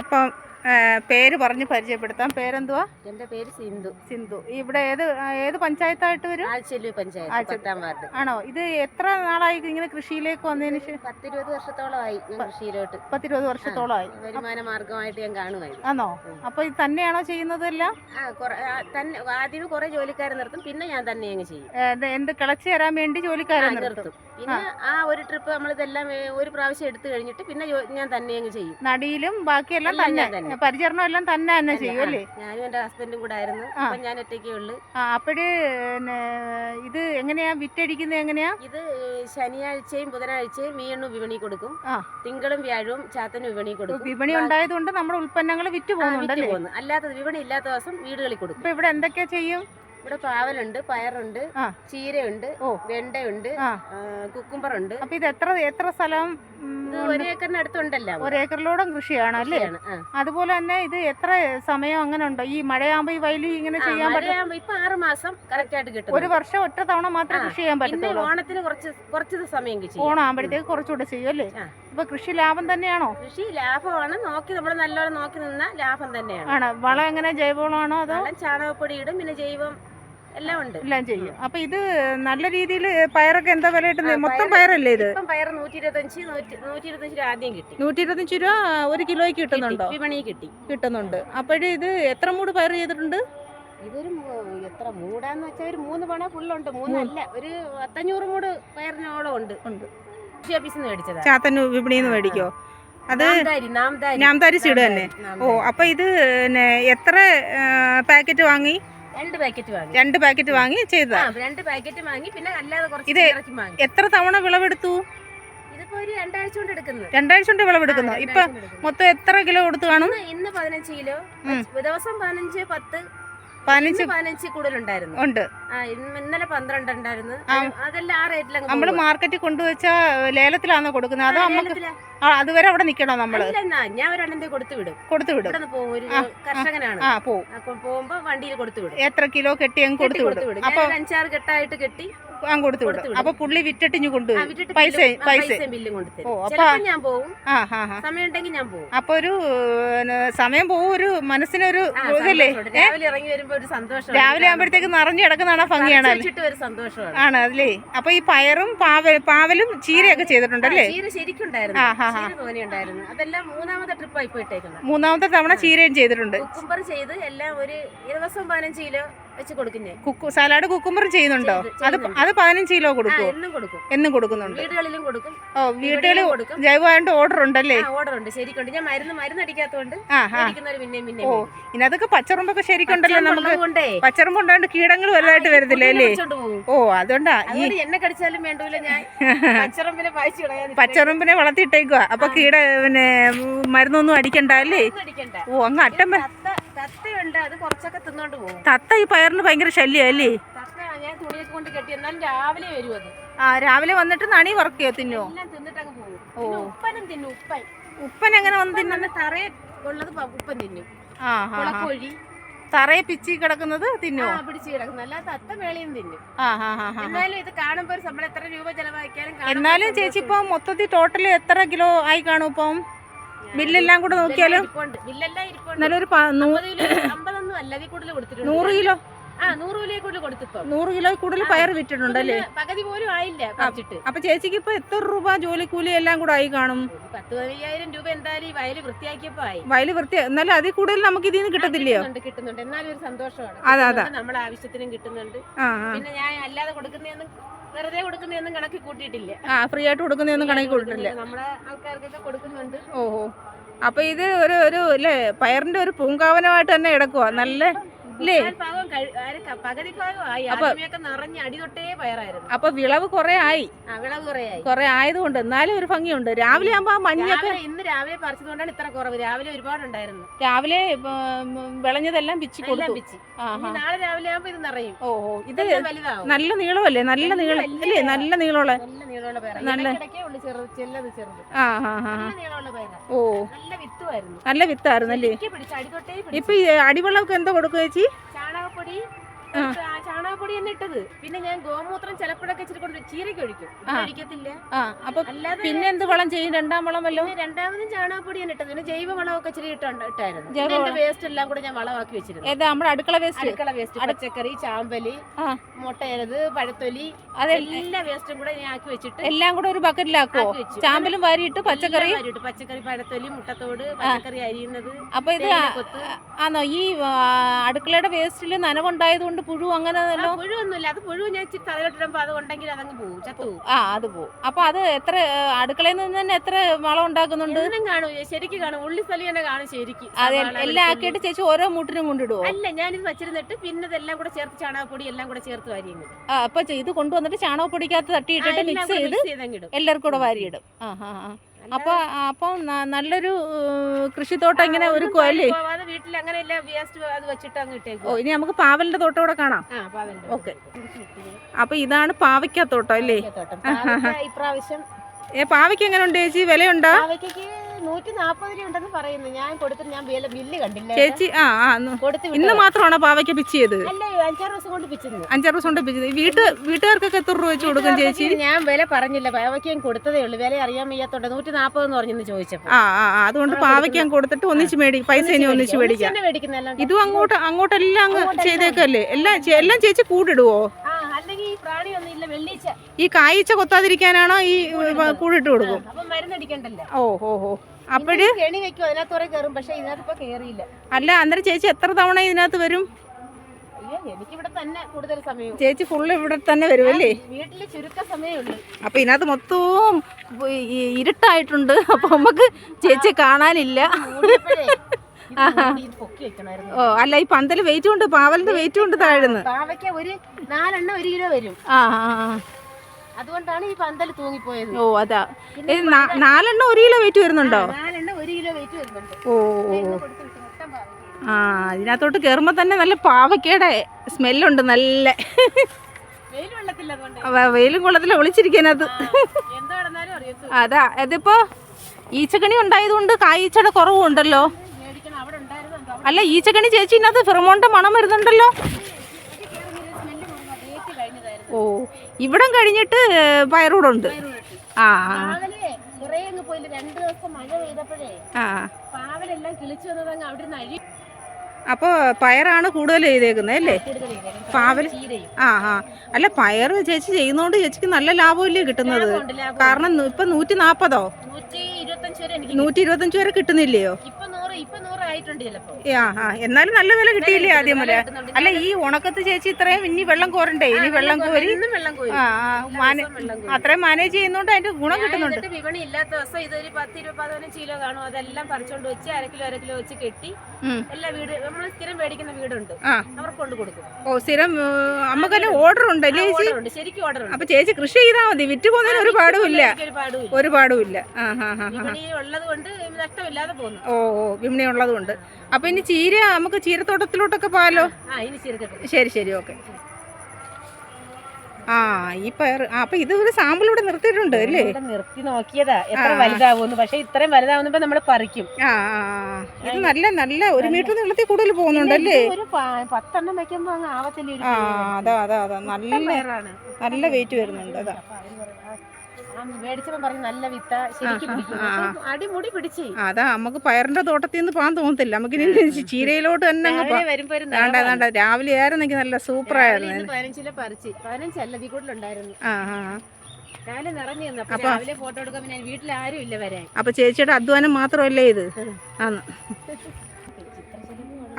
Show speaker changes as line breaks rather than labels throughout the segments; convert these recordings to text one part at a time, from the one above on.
അപ്പം പേര് പറഞ്ഞ് പരിചയപ്പെടുത്താം. പേരെന്തുവാ?
എന്റെ പേര് സിന്ധു.
സിന്ധു. ഇവിടെ ഏത് ഏത് പഞ്ചായത്തായിട്ട് വരും?
പഞ്ചായത്ത് പത്താം വാർഡ്.
ആണോ? ഇത് എത്ര നാളായി ഇങ്ങനെ കൃഷിയിലേക്ക് വന്നതിന് ശേഷം?
പത്തിരുപത് വർഷത്തോളമായി ഞാൻ കൃഷിയിലോട്ട്.
പത്തിരുപത് വർഷത്തോളമായി.
വരുമാന മാർഗമായിട്ട് ഞാൻ കാണുമായിരുന്നു.
ആണോ? അപ്പൊ ഇത് തന്നെയാണോ
ചെയ്യുന്നത് എല്ലാം ആദ്യം കുറെ ജോലിക്കാരെ നിർത്തും പിന്നെ ഞാൻ തന്നെ അങ്ങ് ചെയ്യും.
എന്ത് കിളച്ചു തരാൻ വേണ്ടി ജോലിക്കാരെ നിർത്തും.
പിന്നെ ആ ഒരു ട്രിപ്പ് നമ്മൾ ഇതെല്ലാം ഒരു പ്രാവശ്യം എടുത്തു കഴിഞ്ഞിട്ട് പിന്നെ ഞാൻ തന്നെ അങ്ങ് ചെയ്യും.
നടിയിലും ബാക്കിയെല്ലാം തന്നെ.
തന്നെ.
പരിചരണം എല്ലാം തന്നെ തന്നെ ചെയ്യും അല്ലേ?
ഞാനും എന്റെ ഹസ്ബൻഡും കൂടെ ആയിരുന്നു. അപ്പൊ ഞാൻ ഒറ്റയ്ക്കേ ഉള്ളു.
അപ്പോഴ് ഇത് എങ്ങനെയാ? വിറ്റടിക്കുന്നത് എങ്ങനെയാ?
ഇത് ശനിയാഴ്ചയും ബുധനാഴ്ചയും മീയെണ്ണും വിപണി കൊടുക്കും. തിങ്കളും വ്യാഴവും ചാത്തനും വിപണി കൊടുക്കും.
വിപണി ഉണ്ടായതുകൊണ്ട് നമ്മുടെ ഉൽപ്പന്നങ്ങൾ വിറ്റ്
പോകുന്നുണ്ട് അല്ലാത്ത വിപണി ഇല്ലാത്ത ദിവസം വീടുകളിൽ കൊടുക്കും.
ഇവിടെ എന്തൊക്കെയാ ചെയ്യും?
ഇവിടെ പാവലുണ്ട് പയറുണ്ട്. ചീരയുണ്ട്
ഓ.
വെണ്ടയുണ്ട്
കുക്കുംബർ
ഉണ്ട്
അപ്പൊ ഇത് എത്ര എത്ര സ്ഥലം
ഒരു ഏക്കറിന് അടുത്തുണ്ടല്ലോ
ഒരു കൃഷിയാണ് അല്ലേ? അതുപോലെ തന്നെ ഇത് എത്ര സമയം അങ്ങനെ ഉണ്ടോ? ഈ മഴയാകുമ്പോ ഈ വയലി ഇങ്ങനെ ചെയ്യാൻ പറ്റും
ഇപ്പൊ ആറ് മാസം കറക്റ്റ് ആയിട്ട് കിട്ടും
ഒരു വർഷം ഒറ്റ തവണ
മാത്രം
കൃഷി ചെയ്യാൻ പറ്റും
ഓണത്തിന് കുറച്ച് കുറച്ച് സമയം കിട്ടും
ഓണാകുമ്പോഴത്തേക്ക് കുറച്ചുകൂടെ ചെയ്യും അല്ലേ. ഇപ്പൊ കൃഷി ലാഭം തന്നെയാണോ?
കൃഷി ലാഭമാണ്. നോക്കി നമ്മൾ നല്ലോണം നോക്കി നിന്ന ലാഭം തന്നെയാണ്.
ആണ്. വളം എങ്ങനെ ജൈവവളമാണോ അതോ?
ചാണകപ്പൊടി ഇടും പിന്നെ ജൈവം എല്ലാം ഉണ്ട്.
എല്ലാം ചെയ്യും. അപ്പൊ ഇത് നല്ല രീതിയിൽ പയറൊക്കെ എന്താ വില കിട്ടുന്നത് മൊത്തം പയറല്ലേ ഇത്?
പയർ നൂറ്റി ഇരുപത്തഞ്ച് നൂറ്റി ഇരുപത്തഞ്ച് രൂപ ആദ്യം കിട്ടി.
നൂറ്റി ഇരുപത്തഞ്ച് രൂപ ഒരു കിലോയ്ക്ക് കിട്ടുന്നുണ്ടോ?
കിട്ടി. വിപണി കിട്ടി.
കിട്ടുന്നുണ്ട്. അപ്പോഴേ ഇത് എത്ര മൂട് പയർ ചെയ്തിട്ടുണ്ട്?
ഇതൊരു എത്ര മൂടാന്ന് വെച്ചാൽ ഒരു മൂന്ന് പണ ഫുള്ളുണ്ട്. മൂന്നല്ല ഒരു പത്തഞ്ഞൂറ് മൂട് പയറിനോളം ഉണ്ട്.
ഉണ്ട്.
ഓഫീസിൽ നിന്ന് മേടിച്ചതാ.
ചാത്തന്നു വിപണിയിൽ നിന്ന് മേടിക്കോ? അത് നാംതാരി. സീഡ് തന്നെ ഓ അപ്പൊ ഇത് എത്ര പാക്കറ്റ് വാങ്ങി?
രണ്ട് പാക്കറ്റ് വാങ്ങി.
രണ്ട് പാക്കറ്റ് വാങ്ങി ചെയ്തതാ?
രണ്ട് പാക്കറ്റ് വാങ്ങി പിന്നെ അല്ലാതെ കുറച്ച്
ഇത് എത്ര തവണ വിളവെടുത്തു?
ഇതിപ്പോ ഒരു രണ്ടാഴ്ച കൊണ്ട് എടുക്കുന്നു.
രണ്ടാഴ്ച കൊണ്ട് വിളവെടുക്കുന്നു. ഇപ്പൊ മൊത്തം എത്ര കിലോ കൊടുത്തു കാണും?
ഇന്ന് പതിനഞ്ച് കിലോ. ദിവസം പതിനഞ്ച് പത്ത്
പതിനഞ്ച്
ഇന്ന് പതിനഞ്ച് കൂടുതലുണ്ടായിരുന്നു.
ഉണ്ട്.
ആ ഇന്ന് ഇന്നലെ പന്ത്രണ്ട് ഉണ്ടായിരുന്നു.
ആ.
അതെല്ലാം ആ റേറ്റിൽ
നമ്മൾ മാർക്കറ്റിൽ കൊണ്ടുവച്ച ലേലത്തിലാണോ കൊടുക്കുന്നത്? അതോ നമുക്ക് അതുവരെ അവിടെ നിക്കണോ നമ്മൾ?
ഞാൻ കൊടുത്തു വിടും.
കൊടുത്തു വിടും.
കർഷകനാണ്. പോകുമ്പോ വണ്ടിയിൽ കൊടുത്തു വിടും.
എത്ര കിലോ കെട്ടി കൊടുത്തു വിടും. അപ്പൊ
അഞ്ചാറ് കെട്ടായിട്ട് കെട്ടി
അങ്ങ് കൊടുത്തു വിടും. അപ്പൊ പുള്ളി വിറ്റിട്ട്
ഇനി
കൊണ്ടുവരും. പൈസ പൈസ
ബില്ലും ഞാൻ
പോകും
സമയം ഉണ്ടെങ്കിൽ ഞാൻ പോകും
അപ്പൊ ഒരു സമയം പോവും ഒരു മനസ്സിനൊരു ഇതല്ലേ?
രാവിലെ ഇറങ്ങി വരുമ്പോ ഒരു സന്തോഷം
രാവിലെ ആകുമ്പോഴത്തേക്ക് നിറഞ്ഞു കിടക്കുന്നതാണ് ഭംഗിയാണ്
ഒരു സന്തോഷമാണ്.
ആണ് അതല്ലേ അപ്പൊ ഈ പയറും പാവ പാവലും ചീരയൊക്കെ ചെയ്തിട്ടുണ്ടല്ലേ?
ചീര ശരിക്കുണ്ടായിരുന്നു. അതെല്ലാം മൂന്നാമത്തെ ട്രിപ്പായി പോയിട്ടേക്കുന്നത്
മൂന്നാമത്തെ തവണ ചീരയും ചെയ്തിട്ടുണ്ട്.
കുക്കുംബർ ചെയ്ത് എല്ലാം ഒരു ദിവസം പതിനഞ്ച് കിലോ വെച്ച് കൊടുക്കുന്നേ
കുക്കു സലാഡ് കുക്കുമ്പർ ചെയ്യുന്നുണ്ടോ? അത്. അത് പതിനഞ്ച് കിലോ
എന്നും കൊടുക്കും.
എന്നും കൊടുക്കുന്നുണ്ട്.
വീടുകളിലും കൊടുക്കും.
ഓ വീട്ടുകളിൽ
ഇവിടെയും കൊടുക്കും.
ജൈവമായിട്ട് ഓർഡർ ഉണ്ടല്ലേ
ഓർഡർ ഉണ്ട് ശരിക്കുണ്ട്. ഞാൻ മരുന്ന് മരുന്ന് അടിക്കാത്തതുകൊണ്ട് പിന്നെയും
ഓ
ഇനി
അതൊക്കെ പച്ചറുമ്പൊക്കെ ശരിക്കുണ്ടല്ലോ നമുക്ക്. പച്ചറുമ്പ് ഉണ്ടായിട്ട് കീടങ്ങൾ വലുതായിട്ട് വരുന്നില്ലേ അല്ലേ? ഓ അതുകൊണ്ടാ ഈ
എന്നെ കടിച്ചാലും വേണ്ടൂല ഞാൻ. പച്ചറമ്പിനെ കളയാൻ
പച്ചറുമ്പിനെ വളർത്തിയിട്ടേക്കുക അപ്പൊ കീട പിന്നെ മരുന്നൊന്നും
അടിക്കണ്ടല്ലേ
ഓ അങ്ങ് അറ്റം
തത്ത അത് കുറച്ചൊക്കെ തിന്നോണ്ട് പോകും.
തത്ത ഈ പയറിന് ഭയങ്കര ശല്യം അല്ലേ?
തത്ത ഞാൻ തുണിയൊക്കെ കൊണ്ട് കെട്ടി. എന്നാലും രാവിലെ വരും അത്.
ആ രാവിലെ വന്നിട്ട് നണി വറക്കുകയോ തിന്നോ
എല്ലാം തിന്നിട്ട് അങ്ങ് പോകും ഉപ്പനും തിന്നു ഉപ്പൻ.
ഉപ്പൻ എങ്ങനെ വന്ന് തിന്നു?
തറയെ ഉള്ളത് ഉപ്പൻ തിന്നു.
ആ.
കുളക്കോഴി.
തറയെ പിച്ചി കിടക്കുന്നത് തിന്നോ
പിടിച്ച് കിടക്കുന്നു. അല്ലാതെ തത്ത മേളിയും തിന്നു. എന്നാലും ഇത് കാണുമ്പോൾ നമ്മൾ എത്ര രൂപ ചെലവാക്കിയാലും
എന്നാലും ചേച്ചി
ഇപ്പൊ
ഇപ്പം മൊത്തത്തിൽ ടോട്ടൽ എത്ര കിലോ ആയി കാണും ഇപ്പം? ബില്ലെല്ലാം കൂടെ നോക്കിയാലും
നല്ലൊരു
നൂറ് കിലോ?
നൂറ് കിലോ കൂടുതൽ
പയർ വിറ്റിട്ടുണ്ട്
അല്ലേ? പകുതി പോലും ആയില്ല
അപ്പൊ ചേച്ചിക്ക് ഇപ്പൊ എത്ര രൂപ ജോലിക്കൂലി എല്ലാം കൂടെ ആയി കാണും?
പത്ത് പതിനയ്യായിരം രൂപ എന്തായാലും ഈ വയൽ വൃത്തിയാക്കിയപ്പോ ആയി.
വയൽ വൃത്തിയാ എന്നാലും അതിൽ കൂടുതൽ നമുക്ക് ഇതിൽ നിന്ന് കിട്ടത്തില്ലയോ?
കിട്ടുന്നുണ്ട് എന്നാലും ഒരു സന്തോഷമാണ്.
അതെ, അതെ.
നമ്മുടെ ആവശ്യത്തിനും കിട്ടുന്നുണ്ട്. പിന്നെ ഞാൻ അല്ലാതെ കൊടുക്കുന്നതൊന്നും വെറുതെ കൊടുക്കുന്നതൊന്നും കണക്കി കൂട്ടിയിട്ടില്ല.
ആ ഫ്രീ ആയിട്ട് കൊടുക്കുന്നതൊന്നും കണക്ക് കൂട്ടിട്ടില്ല.
നമ്മുടെ ആൾക്കാർക്കൊക്കെ കൊടുക്കുന്നുണ്ട്.
ഓഹോ. അപ്പൊ ഇത് ഒരു ഒരു അല്ലേ പയറിന്റെ ഒരു പൂങ്കാവനമായിട്ട് തന്നെ കിടക്കുവാ നല്ല അപ്പൊ- വിളവ് കുറെ ആയി.
കൊറേ
ആയതുകൊണ്ട് എന്നാലും ഒരു ഭംഗിയുണ്ട്. രാവിലെ ആകുമ്പോ ആ മഞ്ഞൊക്കെ
ഇന്ന് രാവിലെ പറിച്ചതുകൊണ്ടാണ് ഇത്ര കുറവ്. രാവിലെ ഒരുപാട്
ഉണ്ടായിരുന്നു രാവിലെ വിളഞ്ഞതെല്ലാം പിച്ചി കൊടുത്തു.
നാളെ രാവിലെ ആകുമ്പോ ഇത് നിറയും.
ഓഹോ ഇത് നല്ല നീളമല്ലേ? നല്ല നീളം. അല്ലേ? നല്ല നീളമുള്ള
നല്ല നീളമുള്ള
ഓ.
നല്ല
നല്ല
വിത്തായിരുന്നു അല്ലേ
ഇപ്പൊ അടിവെള്ളം അടിവെള്ളമൊക്കെ എന്താ കൊടുക്കുക ചേച്ചി?
ചാണകപ്പൊടി ചാണകപ്പൊടി തന്നെ ഇട്ടത്. പിന്നെ ഞാൻ ഗോമൂത്രം ചിലപ്പോഴൊക്കെ ഇച്ചിരി കൊണ്ട് ചീരയ്ക്ക് ഒഴിക്കും. ഒഴിക്കത്തില്ല
അപ്പൊ പിന്നെ എന്ത് വളം ചെയ്യും? രണ്ടാം വളം
വല്ലതും രണ്ടാമതും ചാണകപ്പൊടി തന്നെ ഇട്ടത്. പിന്നെ ജൈവ വളമൊക്കെ ഇച്ചിരി ഇട്ടുണ്ട് ഇട്ടായിരുന്നു. എന്റെ വേസ്റ്റ് എല്ലാം കൂടെ ഞാൻ വളമാക്കി വെച്ചിരുന്നു.
നമ്മുടെ അടുക്കള വേസ്റ്റ്
അടുക്കള വേസ്റ്റ് പച്ചക്കറി ചാമ്പലി മുട്ടയരത് പഴത്തൊലി അതെല്ലാം വേസ്റ്റും കൂടെ ഞാൻ ആക്കി വെച്ചിട്ട്
എല്ലാം കൂടെ ഒരു ബക്കറ്റിലാക്കുവോ ചാമ്പലും വാരിയിട്ട് പച്ചക്കറി?
പച്ചക്കറി പഴത്തൊലി മുട്ടത്തോട് പച്ചക്കറി അരിയുന്നത്
അപ്പൊ ഇത് ആണോ ഈ അടുക്കളയുടെ വേസ്റ്റിൽ നനവുണ്ടായത് കൊണ്ട് പുഴു അങ്ങനെ
പുഴുവൊന്നുമില്ല. അത് പുഴു ഞാൻ ഇച്ചിരി തലയിലിട്ടിടുമ്പോ അത് ഉണ്ടെങ്കിൽ അതങ്ങ് പോകും ചത്തു
ആ അത് പോകും അപ്പൊ അത് എത്ര അടുക്കളയിൽ നിന്ന് തന്നെ എത്ര വളം ഉണ്ടാക്കുന്നുണ്ട്?
എന്നും കാണും. ശരിക്കും കാണും. ഉള്ളി സ്ഥലം തന്നെ കാണും ശരിക്കും.
അതെ എല്ലാം ആക്കിയിട്ട് ചേച്ചി ഓരോ മൂട്ടിനും കൊണ്ടിടുവോ?
അല്ല ഞാനിത് വെച്ചിരുന്നിട്ട് പിന്നെ ഇതെല്ലാം കൂടെ ചേർത്ത് ചാണകപ്പൊടി എല്ലാം കൂടെ ചേർത്ത് വാരിയുന്നത്
ആ അപ്പൊ ഇത് കൊണ്ടുവന്നിട്ട് ചാണകപ്പൊടിക്കകത്ത് തട്ടിയിട്ടിട്ട് മിക്സ് ചെയ്ത് എല്ലാവർക്കും കൂടെ വാരിയിടും. ആ ആ ആ അപ്പൊ അപ്പൊ നല്ലൊരു കൃഷിത്തോട്ടം ഇങ്ങനെ ഒരു അല്ലേ
വീട്ടിൽ അങ്ങനെ എല്ലാം വേസ്റ്റ് അത് വെച്ചിട്ട് അങ്ങ്
ഓ ഇനി നമുക്ക് പാവലിന്റെ തോട്ടം കൂടെ കാണാം. ഓക്കെ. അപ്പൊ ഇതാണ് അല്ലേ?
തോട്ടം പാവയ്ക്ക ഇപ്രാവശ്യം
ഏ പാവയ്ക്ക് എങ്ങനെ ഉണ്ട് ചേച്ചി? വിലയുണ്ടോ?
നൂറ്റി നാപ്പത് രൂപ ഉണ്ടെന്ന് പറയുന്നു. ഞാൻ കൊടുത്തിട്ട് ഞാൻ ബില്ല് കണ്ടില്ല?
ചേച്ചി ആ ആ ഇന്ന്. മാത്രമാണോ പാവയ്ക്ക് പിച്ച്
ചെയ്ത്? അഞ്ചാറ് ദിവസം കൊണ്ട് പിച്ചിരുന്നു.
അഞ്ചാറ് ദിവസം കൊണ്ട് പിച്ചത് വീട്ട് വീട്ടുകാർക്കൊക്കെ എത്ര രൂപ വെച്ച് കൊടുക്കും ചേച്ചി?
ഞാൻ വില പറഞ്ഞില്ല. പാവയ്ക്ക് ഞാൻ കൊടുത്തതേ ഉള്ളൂ. വില അറിയാൻ വയ്യാത്തോണ്ട് നൂറ്റി നാപ്പത് എന്ന് പറഞ്ഞെന്ന് ചോദിച്ചപ്പോ.
ആ ആ അതുകൊണ്ട് പാവയ്ക്ക് ഞാൻ കൊടുത്തിട്ട് ഒന്നിച്ച് മേടിക്കും പൈസ ഇനി ഒന്നിച്ച് മേടിക്കാം. ഇതും അങ്ങോട്ട് അങ്ങോട്ടെല്ലാം അങ്ങ് ചെയ്തേക്കല്ലേ? എല്ലാം എല്ലാം ചേച്ചി കൂടിടുവോ?
ആ അല്ലെങ്കിൽ ഈ പ്രാണി ഒന്നും ഇല്ല വെള്ളീച്ച
ഈ കായ്ച്ച കൊത്താതിരിക്കാനാണോ ഈ കൂടിട്ട് കൊടുക്കും. ഓ ഓ ഓ അപ്പോഴ്? അല്ല അന്നേരം ചേച്ചി എത്ര തവണ ഇതിനകത്ത് വരും? ചേച്ചി ഫുള്ള് ഇവിടെ തന്നെ
ചുരുക്ക സമയമുള്ളൂ
അപ്പൊ ഇതിനകത്ത് മൊത്തവും ഇരുട്ടായിട്ടുണ്ട്. അപ്പൊ നമുക്ക് ചേച്ചി കാണാനില്ല. ഓ അല്ല ഈ പന്തൽ വെയിറ്റ് ഉണ്ട് പാവലിന്റെ വെയിറ്റ് ഉണ്ട് താഴ്ന്ന്
പാവയ്ക്ക ഒരു നാലെണ്ണം ഒരു കിലോ വരും.
ആ ആ.
അതുകൊണ്ടാണ് ഈ പന്തൽ തൂങ്ങിപ്പോയത്.
ഓ അതാ. നാലെണ്ണം ഒരു കിലോ വെയിറ്റ് വരുന്നുണ്ടോ?
നാലെണ്ണം ഒരു കിലോ വെയിറ്റ് വരുന്നുണ്ട്.
ഓ. ആ ഇതിനകത്തോട്ട് കയറുമ്പോൾ തന്നെ നല്ല പാവക്കേടെ സ്മെല്ലുണ്ട് നല്ല. വെയിലും കൊള്ളത്തില്ല ഒളിച്ചിരിക്കാനത് അതാ. അതിപ്പോ ഈച്ചക്കണി ഉണ്ടായതുകൊണ്ട് കായ്ച്ചയുടെ കുറവുണ്ടല്ലോ. അല്ല ഈച്ചക്കണി ചേച്ചി ഇതിനകത്ത് ഫിറമോണിന്റെ മണം വരുന്നുണ്ടല്ലോ. ഓ. ഇവിടം കഴിഞ്ഞിട്ട് പയറൂടുണ്ട്. ആ അപ്പൊ പയറാണ് കൂടുതൽ ചെയ്തേക്കുന്നത്. അല്ലേ?
ചീരയും.
ആ ആ. അല്ല പയർ ചേച്ചി ചെയ്യുന്നോണ്ട് ചേച്ചിക്ക് നല്ല ലാഭമല്ലേ കിട്ടുന്നത്? കാരണം ഇപ്പൊ നൂറ്റി നാപ്പതോ
നൂറ്റി ഇരുപത്തഞ്ച് വരെ
കിട്ടുന്നില്ലയോ? ആ ആ. എന്നാലും നല്ല വില കിട്ടിയില്ലേ ആദ്യം മുതല അല്ല ഈ ഉണക്കത്ത് ചേച്ചി ഇത്രയും ഇനി വെള്ളം കോരണ്ടേ? ഇനി വെള്ളം കോരി? ആ. അത്രയും മാനേജ് ചെയ്യുന്നോണ്ട് അതിന്റെ ഗുണം കിട്ടുന്നുണ്ട്.
വിപണി ഇല്ലാത്ത ദിവസം ഇതൊരു പത്ത് ഇരുപത് പതിനഞ്ച് കിലോ കാണും. അതെല്ലാം പറിച്ചോണ്ട് വെച്ച് അര കിലോ അര കിലോ വെച്ച് കെട്ടി എല്ലാ വീട് നമ്മൾ സ്ഥിരം മേടിക്കുന്ന വീടുണ്ട്. അവർക്ക് കൊണ്ട് കൊടുക്കും.
ഓ സ്ഥിരം നമുക്ക് തന്നെ ഓർഡർ ഉണ്ട് ചേച്ചി?
ശരിക്കും ഓർഡർ
അപ്പൊ ചേച്ചി കൃഷി ചെയ്താൽ മതി. വിറ്റ് പോകുന്നതിന് ഒരു പാടുമില്ല
ഒരു പാടുമില്ല
പാടുമില്ല ആ ഹാ ഹാ
ഉള്ളത് കൊണ്ട് നഷ്ടമില്ലാതെ പോകുന്നു.
ഓ ഓ. വിപണി ഉള്ളതുകൊണ്ട് അപ്പൊ ഇനി ചീര നമുക്ക് ചീരത്തോട്ടത്തിലോട്ടൊക്കെ
പോയാലോ?
ശരി ശരി ഓക്കെ. ആ ഈ പയർ ആ അപ്പൊ ഇത് ഒരു സാമ്പിൾ ഇവിടെ നിർത്തിയിട്ടുണ്ട് അല്ലേ?
നിർത്തി നോക്കിയതാ. എത്ര വലുതാവുന്നു പക്ഷെ ഇത്രയും വലുതാവുന്നപ്പോ നമ്മൾ പറിക്കും.
ആ. ഇത് നല്ല നല്ല ഒരു മീറ്റർ നീളത്തിൽ കൂടുതൽ പോകുന്നുണ്ട്
അല്ലേ? ഒരു പത്തെണ്ണം വെക്കുമ്പോ ആവത്തില്ല
ആ അതാ അതാ അതാ. നല്ല നല്ല വെയിറ്റ് വരുന്നുണ്ട് അതാ.
അപ്പൊ അവർ പറയും, ആ, ആ മേടിച്ചപ്പോ പറഞ്ഞു നല്ല വിത്ത ശരിക്കും അടിമുടി പിടിച്ച്.
അതാ നമുക്ക് പയറിന്റെ തോട്ടത്തിൽ നിന്ന് പോകാൻ തോന്നത്തില്ല. നമുക്ക് ഇനി ചീരയിലോട്ട് തന്നെ
രാവിലെ വരുമ്പോ ഒരു
വേണ്ട വേണ്ട രാവിലെ ആയിരുന്നെങ്കിൽ നല്ല സൂപ്പർ ആയിരുന്നു.
പതിനഞ്ചിലെ പറിച്ച്. പതിനഞ്ചല്ല ഇതിൽ കൂടുതലുണ്ടായിരുന്നു
ആ ആ.
രാവിലെ നിറഞ്ഞു അപ്പൊ- രാവിലെ ഫോട്ടോ എടുക്കാൻ പിന്നെ വീട്ടിൽ ആരും ഇല്ല വരാൻ.
അപ്പൊ ചേച്ചിയുടെ അധ്വാനം മാത്രമല്ലേ ഇത്? ആന്ന്.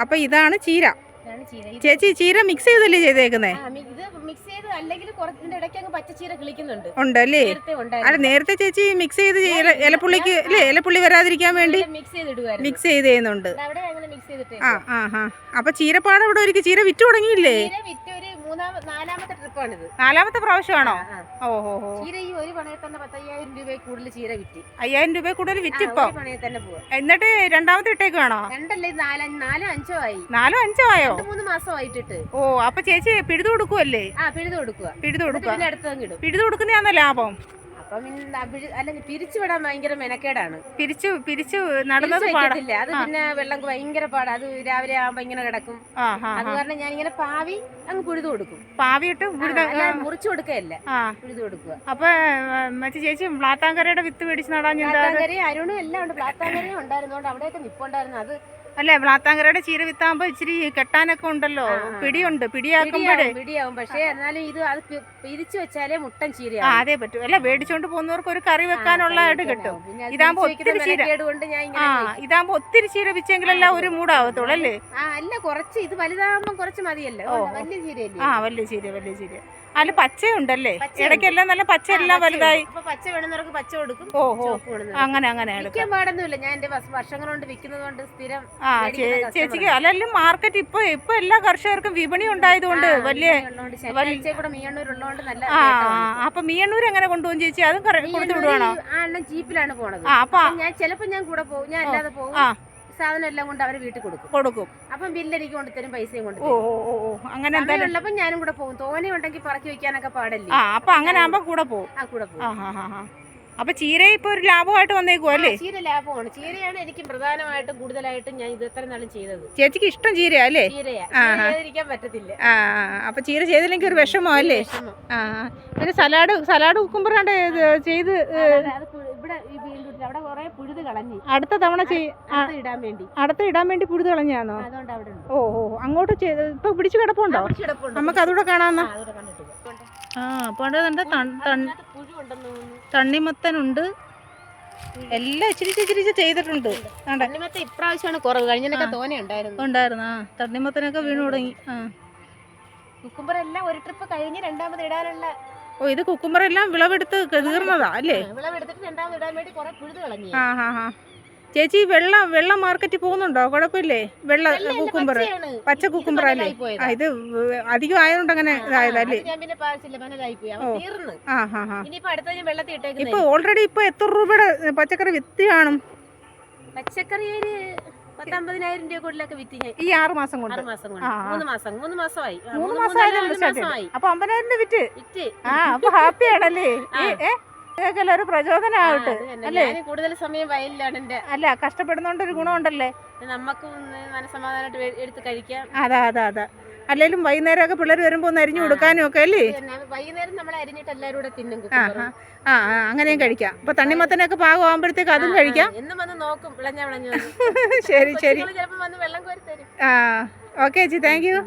അപ്പൊ ഇതാണ് ചീര.
ഇതാണ് ചീര.
ചേച്ചി ചീര മിക്സ് ചെയ്തല്ലേ ചെയ്തേക്കുന്നേ?
ഇത് മിക്സ് ചെയ്ത് അല്ലെങ്കിൽ കുറച്ചിന്റെ ഇടയ്ക്ക് അങ്ങ് പച്ചച്ചീര കിളിക്കുന്നുണ്ട്.
ഉണ്ടല്ലേ? അല്ല നേരത്തെ ചേച്ചി മിക്സ് ചെയ്ത് ഇലപ്പുള്ളിക്ക് അല്ലേ ഇലപ്പുള്ളി വരാതിരിക്കാൻ വേണ്ടി
മിക്സ് ചെയ്തിടുവായിരുന്നു.
മിക്സ് ചെയ്ത് ചെയ്യുന്നുണ്ട് ആ ആ ആ. അപ്പൊ ചീരപ്പാടം ഇവിടെ ഒരു ചീര വിറ്റ് തുടങ്ങിയില്ലേ?
ചീര വിറ്റ് ഒരു നാലാമത്തെ ട്രിപ്പാണിത്.
നാലാമത്തെ പ്രാവശ്യമാണോ? ഓഹോ
ചീര ഈ ഒരു പണയിൽ തന്നെ പത്തയ്യായിരം രൂപയിൽ കൂടുതൽ ചീര വിറ്റ്.
അയ്യായിരം രൂപ കൂടുതൽ വിറ്റിപ്പോ
ഒരു തന്നെ പോവാ.
എന്നിട്ട് രണ്ടാമത്തെ ഇട്ടേക്ക് വേണോ?
രണ്ടല്ലേ നാല നാലോ അഞ്ചോ ആയി.
നാലോ അഞ്ചോ ആയോ?
മൂന്ന് മാസം ആയിട്ടിട്ട്.
ഓ അപ്പൊ ചേച്ചി പിഴുതു കൊടുക്കുവല്ലേ?
ആ പിഴുതു കൊടുക്കുക
പിഴുതു കൊടുക്കുക പിഴുതു കൊടുക്കുന്നതാണോ ലാഭം?
അപ്പം അല്ലെങ്കിൽ പിരിച്ചുവിടാൻ ഭയങ്കര മെനക്കേടാണ്.
പിരിച്ചു പിരിച്ചു നടന്നത്
പാടില്ല. അത് പിന്നെ വെള്ളം ഭയങ്കര പാടാ. അത് രാവിലെ ആകുമ്പോ ഇങ്ങനെ കിടക്കും. അത്. കാരണം ഞാൻ ഇങ്ങനെ പാവി അങ്ങ് പുഴുതു കൊടുക്കും.
പാവിയിട്ട്
മുറിച്ചു കൊടുക്കയല്ല പുഴുതു കൊടുക്കുക.
അപ്പൊ മറ്റേ ചേച്ചി പ്ലാത്താങ്കരയുടെ വിത്ത് മേടിച്ച് നടാൻ
പ്ലാത്താങ്കരയും അരുണും എല്ലാം ഉണ്ട്. പ്ലാത്താങ്കരയും ഉണ്ടായിരുന്നോണ്ട് അവിടെയൊക്കെ നിപ്പുണ്ടായിരുന്നു. അത്
അല്ലേ? വ്ളാത്താങ്കരയുടെ ചീര വിത്താകുമ്പോ ഇച്ചിരി കെട്ടാനൊക്കെ ഉണ്ടല്ലോ. പിടിയുണ്ട് പിടിയാക്കുമ്പോഴേ
പിടിയാവും പക്ഷേ എന്നാലും ഇത് അത് പിരിച്ചു വെച്ചാലേ മുട്ടൻ
ആ അതെ പറ്റൂ. അല്ല മേടിച്ചോണ്ട് പോകുന്നവർക്ക് ഒരു കറി വെക്കാനുള്ള വെക്കാനുള്ളതായിട്ട് കിട്ടും. ഇതാകുമ്പോ ഒത്തിരി ചീര. ആ. ഇതാകുമ്പോ ഒത്തിരി ചീര വെച്ചെങ്കിലല്ല ഒരു മൂടാവത്തുള്ളൂ അല്ലേ?
അല്ല കുറച്ച് ഇത് വലുതാകുമ്പോ കുറച്ച് മതിയല്ലോ. വലിയ ചീര
ആ വലിയ ചീര വലിയ ചീര. അതിൽ പച്ചയുണ്ടല്ലേ?
പച്ചയുണ്ട്.
ഇടയ്ക്കെല്ലാം നല്ല പച്ച എല്ലാം വലുതായി.
പച്ച വേണമെന്നവർക്ക് പച്ച കൊടുക്കും.
ഓ ഓ.
ചുവപ്പ് വേണമെന്നവർക്ക്
അങ്ങനെ അങ്ങനെ
പാടൊന്നുമില്ല. ഞാൻ എന്റെ വർഷങ്ങൾ കൊണ്ട് വിൽക്കുന്നത് കൊണ്ട് സ്ഥിരം
ആ ചേച്ചിക്ക് അല്ലെങ്കിൽ മാർക്കറ്റ് ഇപ്പൊ ഇപ്പൊ എല്ലാ കർഷകർക്കും വിപണി ഉണ്ടായതുകൊണ്ട് വലിയ ആ. അപ്പൊ മീയണ്ണൂർ എങ്ങനെ കൊണ്ടുപോകും ചേച്ചി? അതും കൊടുത്തു വിടുവാണോ?
ജീപ്പിലാണ് പോണത്.
ആ അപ്പൊ
ഞാൻ ചിലപ്പോ ഞാൻ കൂടെ പോകും. ഞാൻ അല്ലാതെ പോകും. സാധനം എല്ലാം കൊണ്ട് അവർ വീട്ടിൽ കൊടുക്കും.
കൊടുക്കും.
അപ്പം ബില്ല് എനിക്ക് കൊണ്ടുതരും പൈസയും കൊണ്ട്
ഓ ഓ ഓ അങ്ങനെ എന്തായാലും
ഉള്ളപ്പോ ഞാനും കൂടെ പോകും. തോനെ ഉണ്ടെങ്കിൽ പറക്കി വെക്കാനൊക്കെ പാടല്ലേ?
ആ അപ്പൊ അങ്ങനെ ആകുമ്പോ കൂടെ പോകും.
ആ കൂടെ പോകും.
ആ ഹാ ഹാ ഹാ. അപ്പൊ ചീര ഇപ്പൊ ഒരു ലാഭമായിട്ട് വന്നേക്കുവാ അല്ലേ?
ചീര ലാഭമാണ്. ചീരയാണ് എനിക്ക് പ്രധാനമായിട്ടും കൂടുതലായിട്ടും ഞാൻ ഇത് എത്ര നാളും ചെയ്തത്.
ചേച്ചിക്ക് ഇഷ്ടം ചീരയാ അല്ലേ?
ചീരയാ. പറ്റത്തില്ല.
ആ അപ്പൊ ചീര ചെയ്തില്ലെങ്കിൽ ഒരു വിഷമോ അല്ലേ? ആ. പിന്നെ സലാഡ് സലാഡ് കുക്കുമ്പറാണ്ട് ചെയ്ത് ഏ,
അതായത് അത് പു- ഇവിടെ ഈ വീണ്ടും അവിടെ കുറെ പുഴുത് കളഞ്ഞു
അടുത്ത തവണ
ഇടാൻ വേണ്ടി.
അടുത്ത ഇടാൻ വേണ്ടി പുഴുത്
കളഞ്ഞാണോ
ഓ ഓ അങ്ങോട്ട് ഇപ്പൊ പിടിച്ചു കിടപ്പുണ്ടോ. നമുക്ക് അതുകൂടെ കാണാമെന്നാ
ആ, അപ്പൊ
തണ്ണിമത്തനുണ്ട്. എല്ലാം ഇച്ചിരി ഇച്ചിരി ചെയ്തിട്ടുണ്ട്.
ഇപ്രാവശ്യമാണ് കുറവ്. കഴിഞ്ഞൊക്കെ തോനെ ഉണ്ടായിരുന്നു.
ഉണ്ടായിരുന്നു. ആ തണ്ണിമത്തനൊക്കെ വീണു തുടങ്ങി. ആ.
കുക്കുംബർ എല്ലാം ഒരു ട്രിപ്പ് കഴിഞ്ഞ് രണ്ടാമത് ഇടാനുള്ള
ഓ ഇത് കുക്കുമ്പറെല്ലാം വിളവെടുത്ത് തീർന്നതാ അല്ലേ?
വിളവെടുത്തിട്ട് രണ്ടാമത് ഇടാൻ വേണ്ടി കുറെ പുഴുത് കളഞ്ഞു.
ആ ഹാ ഹാ. ചേച്ചി വെള്ള വെള്ള മാർക്കറ്റിൽ പോകുന്നുണ്ടോ? കുഴപ്പമില്ലേ? വെള്ള കുക്കുമ്പർ പച്ച കുക്കുമ്പർ അല്ലേ ആ ഇത് അധികം ആയതുകൊണ്ട് അങ്ങനെ ഇതായതല്ലേ ഓ. ആ ഹാ ഹാ. ഇപ്പൊ ഓൾറെഡി ഇപ്പൊ എത്ര രൂപയുടെ പച്ചക്കറി വിത്ത് കാണും?
പച്ചക്കറി ഒരു പത്തമ്പതിനായിരം രൂപ കൂടുതലൊക്കെ വിറ്റ് ഞാൻ
ഈ ആറ് മാസം കൊണ്ട്?
ആറ് മാസം കൊണ്ട്. മൂന്ന് മാസം മൂന്ന് മാസമായി.
മൂന്ന്
മാസമായി.
അപ്പൊ അമ്പതിനായിരം രൂപ വിറ്റ്?
വിറ്റ്.
ആ അപ്പൊ ഹാപ്പി ആണല്ലേ? ഏ നിങ്ങൾക്കെല്ലാം ഒരു പ്രചോദനമാവട്ടെ അല്ലേ?
കൂടുതൽ സമയം വയലിലാണ് എന്റെ
അല്ല കഷ്ടപ്പെടുന്നോണ്ട് ഒരു ഗുണമുണ്ടല്ലേ?
നമുക്ക് മനസമാധാനമായിട്ട് എടുത്ത് കഴിക്കാം.
അതാ അതാ അതാ. അല്ലെങ്കിലും വൈകുന്നേരമൊക്കെ പിള്ളേർ വരുമ്പോൾ ഒന്ന് അരിഞ്ഞു കൊടുക്കാനും ഒക്കെ അല്ലേ?
വൈകുന്നേരം നമ്മൾ അരിഞ്ഞിട്ട് എല്ലാവരും കൂടെ തിന്നും
ആ ആ അങ്ങനെയും കഴിക്കാം. അപ്പൊ തണ്ണിമത്തനൊക്കെ പാകമാകുമ്പോഴത്തേക്ക് അതും കഴിക്കാം.
എന്നും വന്ന് നോക്കും. വിളഞ്ഞ വിളഞ്ഞു
ശരി ശരി. ആ ഓക്കെ ചേച്ചി. Thank you.